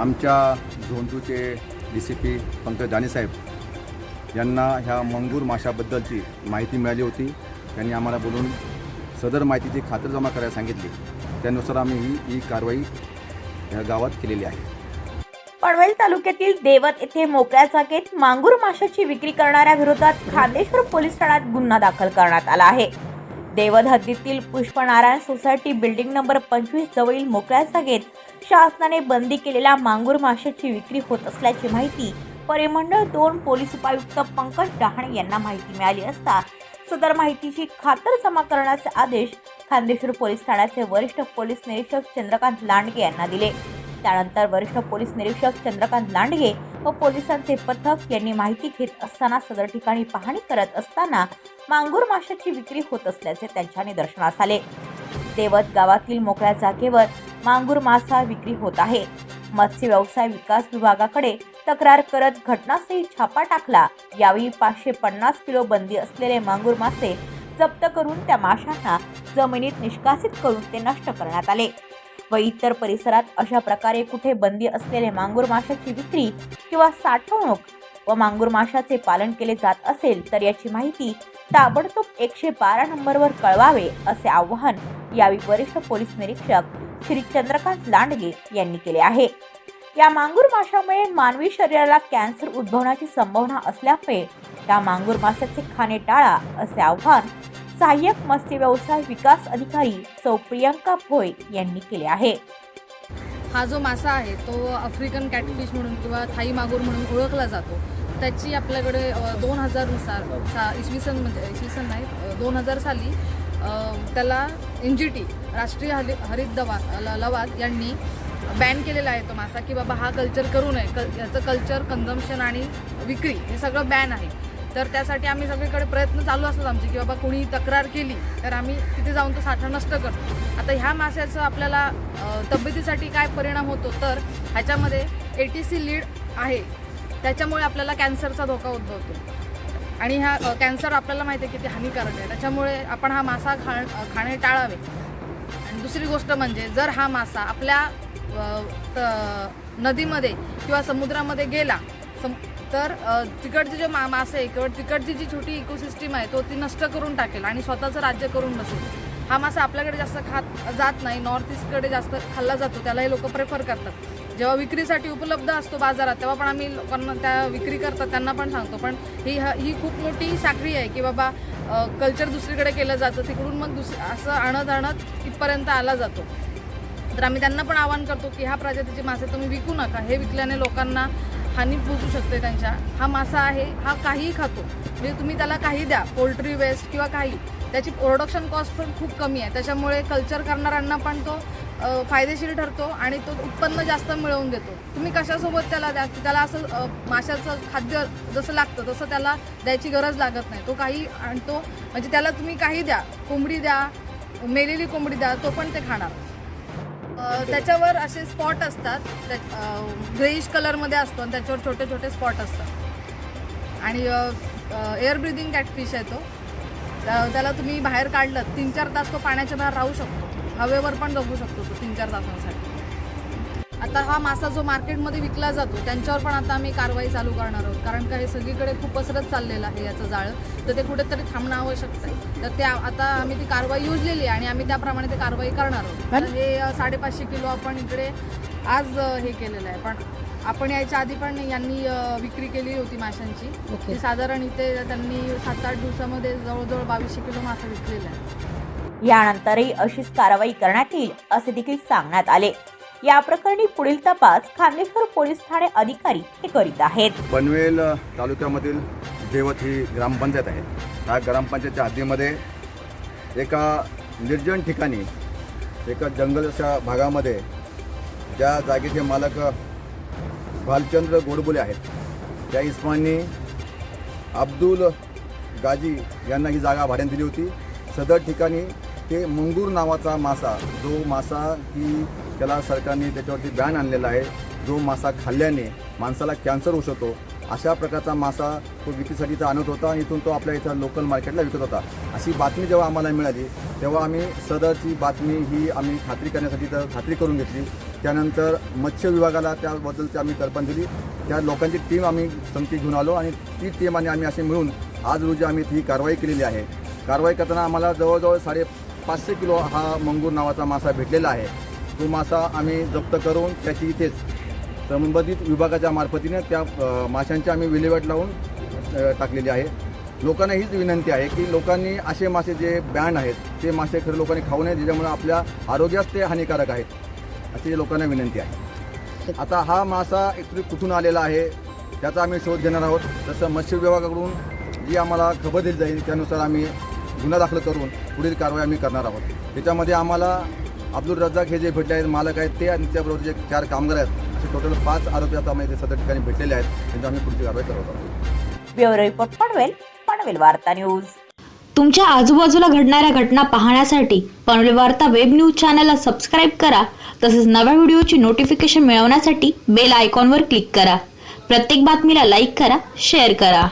आमच्या झोंटूचे D C P Pankaj दानेसाहेब यांना ह्या मंगूर माशाबद्दलची माहिती मिळाली होती. त्यांनी आम्हाला बोलून सदर माहितीची खातरजमा करायला सांगितली. त्यानुसार आम्ही ही ही कारवाई या गावात केलेली आहे. पनवेल तालुक्यातील देवत येथे मोकळ्या जागेत मांगूर माशाची विक्री करणाऱ्या विरोधात खांदेश्वर पोलीस ठाण्यात गुन्हा दाखल करण्यात आला आहे. देवत हद्दीतील पुष्पनारायण सोसायटी बिल्डिंग नंबर पंचवीस जवळील मोकळ्या जागेत शासनाने बंदी केलेल्या मांगूर माशाची विक्री होत असल्याची माहिती परिमंडळ दोन पोलीस उपायुक्त पंकज डहाणे यांना माहिती मिळाली असता सदर माहितीची खातर जमा करण्याचे आदेश खांदेश्वर पोलीस ठाण्याचे वरिष्ठ पोलीस निरीक्षक चंद्रकांत लांडगे यांना दिले. त्यानंतर वरिष्ठ पोलीस निरीक्षक चंद्रकांत लांडगे व पोलिसांचे पथक यांनी माहिती घेत असताना सदर ठिकाणी पाहणी करत असताना मांगूर माशाची विक्री होत असल्याचे त्यांच्या निदर्शनास आले. देवत गावातील मोकळ्या जागेवर मांगूर मासा विक्री होत आहे. मत्स्य व्यवसाय विकास विभागाकडे तक्रार करत घटनास्थळी छापा टाकला. यावेळी पाचशे पन्नास किलो बंदी असलेले मांगूर मासे जप्त करून त्या माशांना जमिनीत निष्कासित करून ते नष्ट करण्यात आले. व इतर परिसरात अशा प्रकारे कुठे बंदी असलेले मांगूर माशाची विक्री किंवा साठवणूक व मांगूर माशाचे पालन केले जात असेल तर याची माहिती ताबडतोब एकशे बारा नंबरवर कळवावे असे आवाहन यावेळी वरिष्ठ पोलीस निरीक्षक श्री चंद्रकांत लांडगे यांनी केले आहे. या मांगूर माशामुळे मानवी शरीराला कॅन्सर उद्भवण्याची संभावना असल्यामुळे त्या मांगूर माशाचे खाणे टाळा असे आव्हान सहाय्यक मत्स्य व्यवसाय विकास अधिकारी सौ प्रियंका भोय यांनी केले आहे. हा जो मासा आहे तो आफ्रिकन कॅटफिश म्हणून किंवा थाई मागूर म्हणून ओळखला जातो. त्याची आपल्याकडे दोन हजारनुसार सा इसवी सन म्हणजे इसवी सन नाही दोन हजार साली त्याला एन जी टी राष्ट्रीय हरि हरित दवा ल- लवाद यांनी बॅन केलेला आहे तो मासा की बाबा हा कल्चर करू नये. कल याचं कल्चर कन्झम्शन आणि विक्री हे सगळं बॅन आहे. तर त्यासाठी आम्ही सगळीकडे प्रयत्न चालू असतात आमचे की बाबा कोणी तक्रार केली तर आम्ही तिथे जाऊन तो साठा नष्ट करतो. आता ह्या माशाचं आपल्याला तब्येतीसाठी काय परिणाम होतो तर ह्याच्यामध्ये ए टी सी लीड आहे. त्याच्यामुळे आपल्याला कॅन्सरचा धोका उद्भवतो. आणि ह्या कॅन्सर आपल्याला माहिती आहे किती हानिकारक आहे. त्याच्यामुळे आपण हा मासा खा खाणे टाळावे. आणि दुसरी गोष्ट म्हणजे जर हा मासा आपल्या त- नदीमध्ये किंवा समुद्रामध्ये गेला सम तर तिकडचे जे मा मासे आहे किंवा तिकडची जी छोटी इकोसिस्टीम आहे तो ती नष्ट करून टाकेल आणि स्वतःचं राज्य करून बसेल. हा मासा आपल्याकडे जास्त खात जात नाही. नॉर्थ ईस्टकडे जास्त खाल्ला जातो. त्यालाही लोक प्रेफर करतात. जेव्हा विक्रीसाठी उपलब्ध असतो बाजारात तेव्हा पण आम्ही लोकांना त्या विक्री करतात त्यांना पण सांगतो. पण ही ही खूप मोठी साखळी आहे की बाबा कल्चर दुसरीकडे केलं जातं. तिकडून मग दुस असं आणत आणत इथपर्यंत आला जातो. तर आम्ही त्यांना पण आवाहन करतो की ह्या प्रजातीचे मासे तुम्ही विकू नका. हे विकल्याने लोकांना हानी पोचू शकते त्यांच्या. हा मासा आहे हा काहीही खातो. म्हणजे तुम्ही त्याला काही द्या पोल्ट्री वेस्ट किंवा काही त्याची प्रोडक्शन कॉस्ट पण खूप कमी आहे. त्याच्यामुळे कल्चर करणाऱ्यांना पण तो फायदेशीर ठरतो आणि तो उत्पन्न जास्त मिळवून देतो. तुम्ही कशासोबत त्याला द्या? की त्याला असं माशाचं खाद्य जसं लागतं तसं त्याला द्यायची गरज लागत नाही. तो काही आणतो. म्हणजे त्याला तुम्ही काही द्या. कोंबडी द्या मेलेली कोंबडी द्या तो पण ते खाणार. त्याच्यावर असे स्पॉट असतात ग्रेइश कलरमध्ये असतो आणि त्याच्यावर छोटे छोटे स्पॉट असतात. आणि एअर ब्रिदिंग कॅटफिश आहे तो. त्या- त्याला तुम्ही बाहेर काढलं तीन चार तास तो पाण्याच्या बाहेर राहू शकतो. हवेवर पण जगू शकतो तो तीन चार तासांसाठी. आता हा मासा जो मार्केटमध्ये विकला जातो त्यांच्यावर पण आता आम्ही कारवाई चालू करणार आहोत. कारण का हे सगळीकडे खूप पसरत चाललेलं आहे याचं जाळं. तर ते कुठेतरी थांबणं आवश्यक आहे. तर ते आ- आता आम्ही ती कारवाई योजलेली आहे आणि आम्ही त्याप्रमाणे ते कारवाई करणार आहोत. तर हे साडेपाचशे किलो आपण इकडे आज हे केलेलं आहे. पण आपण यायच्या आधी पण यांनी विक्री केली होती माशांची. ती साधारण इथे त्यांनी सात आठ दिवसामध्ये जवळजवळ बावीसशे किलो मासा विकलेला आहे. यानंतरही अशीच कारवाई करण्यात येईल असे देखील सांगण्यात आले. या प्रकरणी पुढील तपास खांदेश्वर पोलीस ठाणे अधिकारी हे करीत आहेत. पनवेल तालुक्यामधील देवत ही ग्रामपंचायत आहे. ह्या ग्रामपंचायतच्या हद्दीमध्ये एका निर्जन ठिकाणी एका जंगल अशा भागामध्ये ज्या जागेचे मालक भालचंद्र गोडबोले आहेत त्या इस्मानी अब्दुल गाजी यांना ही जागा भाड्याने दिली होती. सदर ठिकाणी ते मंगूर नावाचा मासा जो मासा की त्याला सरकारने त्याच्यावरती बॅन आणलेला आहे. जो मासा खाल्ल्याने माणसाला कॅन्सर होऊ शकतो अशा प्रकारचा मासा तो विक्रीसाठी आणत होता आणि इथून तो आपल्या इथं लोकल मार्केटला विकत होता. अशी बातमी जेव्हा आम्हाला मिळाली तेव्हा आम्ही सदरची बातमी ही आम्ही खात्री करण्यासाठी तर खात्री करून घेतली. त्यानंतर मत्स्य विभागाला त्याबद्दलची आम्ही कल्पना दिली. त्या लोकांची टीम आम्ही समती घेऊन आलो आणि ती टीम आणि आम्ही असे मिळून आज रोजी आम्ही ही कारवाई केलेली आहे. कारवाई करताना आम्हाला जवळजवळ साडे पाचशे किलो हा मंगूर नावाचा मासा भेटलेला आहे. तो मासा आम्ही जप्त करून त्याची इथेच संबंधित विभागाच्या मार्फतीने त्या माशांची आम्ही विल्हेवाट लावून टाकलेली आहे. लोकांना हीच विनंती आहे की लोकांनी असे मासे जे बँड आहेत ते मासे खरं लोकांनी खाऊ नये ज्याच्यामुळे आपल्या आरोग्यास ते हानिकारक आहेत अशी लोकांना विनंती आहे. आता हा मासा ॲक्च्युली कुठून आलेला आहे त्याचा आम्ही शोध घेणार आहोत. जसं मत्स्य विभागाकडून जी आम्हाला खबर दिली जाईल त्यानुसार आम्ही गुन्हा दाखल करून पुढील कारवाई आम्ही करणार आहोत. त्याच्यामध्ये आम्हाला अब्दुल रज्जाक हे जे भेटले आहेत मालक आहेत ते आणि त्याबरोबर जे चार कामगार आहेत असे टोटल पाच आरोपी आता आम्ही सदर ठिकाणी भेटलेले आहेत त्यांची आम्ही पुढची कारवाई करत आहोत. ब्युरो रिपोर्ट पनवेल पनवेल वार्ता न्यूज. तुमच्या आजूबाजूला घडणाऱ्या घटना पाहण्यासाठी पनवेल वार्ता वेब न्यूज चॅनलला सबस्क्राईब करा तसेच नव्या व्हिडिओची नोटिफिकेशन मिळवण्यासाठी बेल आयकॉनवर क्लिक करा. प्रत्येक बातमीला लाईक करा शेअर करा.